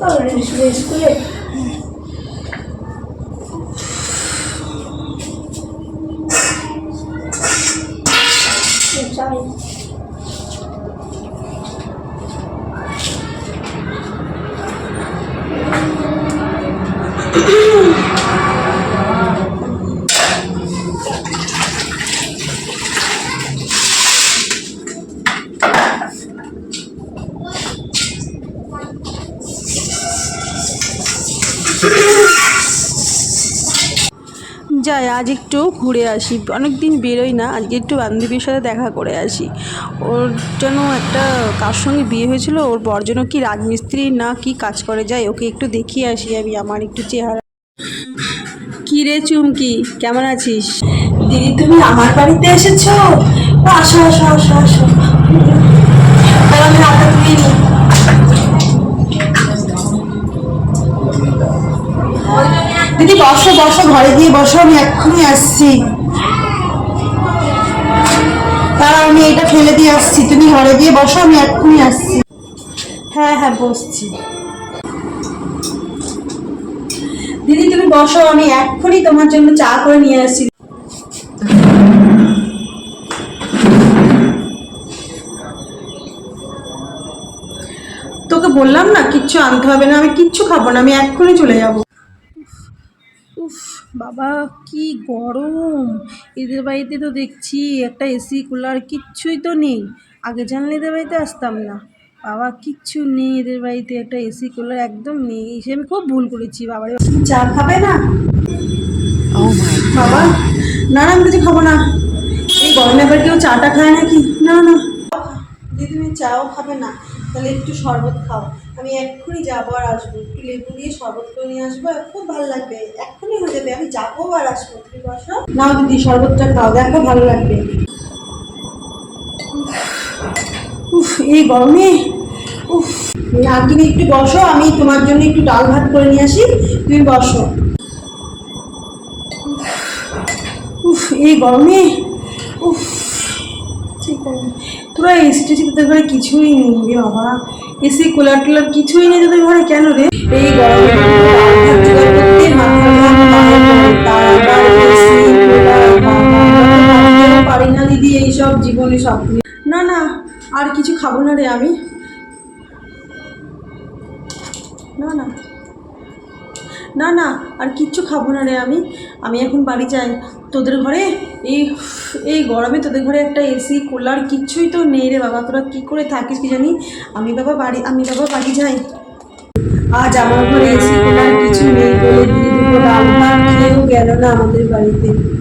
Ahora en su escuela. Thank you. যাই আজ একটু ঘুরে আসি। অনেক দিন বেরোই না আজকে একটু বান্ধবীর সাথে দেখা করে আসি। ওর যেন একটা কার সঙ্গে বিয়ে হয়েছিল ওর বর যেন কি রাজমিস্ত্রি না কি কাজ করে। যায় ওকে একটু দেখিয়ে আসি আমি আমার একটু চেহারা। কী রে চুমকি কেমন আছিস? দিদি তুমি আমার বাড়িতে এসেছ? আসো আসো আসো আসো। আমি হাতে ধুয়ে নিই। বসো বসো, ঘরে গিয়ে বসো, আমি এক্ষুনি আসছি। তারা, আমি এটা ফেলে দিয়ে আসছি। তুমি ঘরে গিয়ে বসো, আমি এক্ষুনি আসছি। হ্যাঁ হ্যাঁ বসছি। দিদি, তুমি বসো, আমি এক্ষুনি তোমার জন্য চা করে নিয়ে আসছি। তোকে বললাম না, কিচ্ছু আনতে হবে না, আমি কিচ্ছু খাব না, আমি এক্ষুনি চলে যাব। উফ বাবা কি গরম। এদের বাড়িতে তো দেখছি একটা এসি কুলার কিচ্ছুই তো নেই। আগে জানলে এদের বাড়িতে আসতাম না। বাবা কিচ্ছু নেই এদের বাড়িতে একটা এসি কুলার একদম নেই। এসে আমি খুব ভুল করেছি বাবার চা খাবে না? বাবা না না আমি কিছু খাব না। এই গরমে আবার কেউ চাটা খায় নাকি? না না। দিদি তুমি চাও খাবে না। তাহলে একটু শরবত খাও। আমি এক্ষুনি যাব আর আসব। একটু লেবু দিয়ে শরবত করে নিয়ে আসব খুব ভালো লাগবে। এক্ষুনি হয়ে যাবে, আমি যাব আর আসব। তুমি বসো। নাও দিদি, শরবতটা খাও, দেখো ভালো লাগবে। উফ, এই গরমে। উফ আর তুমি একটু বসো, আমি তোমার জন্য একটু ডাল ভাত করে নিয়ে আসি। তুমি বসো। উফ, এই গরমে। উফ, ঠিক আছে। তোরা এসি তোদের ঘরে কিছুই নেই রে বাবা। এসি কুলার টুলার কিছুই নেই, তোদের ঘরে কেন রে? এই পারি না দিদি, এইসব জীবনে সব না না, আর কিছু খাব না রে আমি। না না। না না, আর কিচ্ছু খাব না রে আমি। আমি এখন বাড়ি যাই। তোদের ঘরে? এই এই গরমে তোদের ঘরে একটা এসি কুলার কিচ্ছুই তো নেই রে বাবা। তোরা কী করে থাকিস কি জানি? আমি বাবা বাড়ি, আমি বাবা বাড়ি যাই। আজ আমার ঘরে এসি কুলার কিছু নেই বলে দিদি দুটো ভাত খেয়েও গেল না আমাদের বাড়িতে।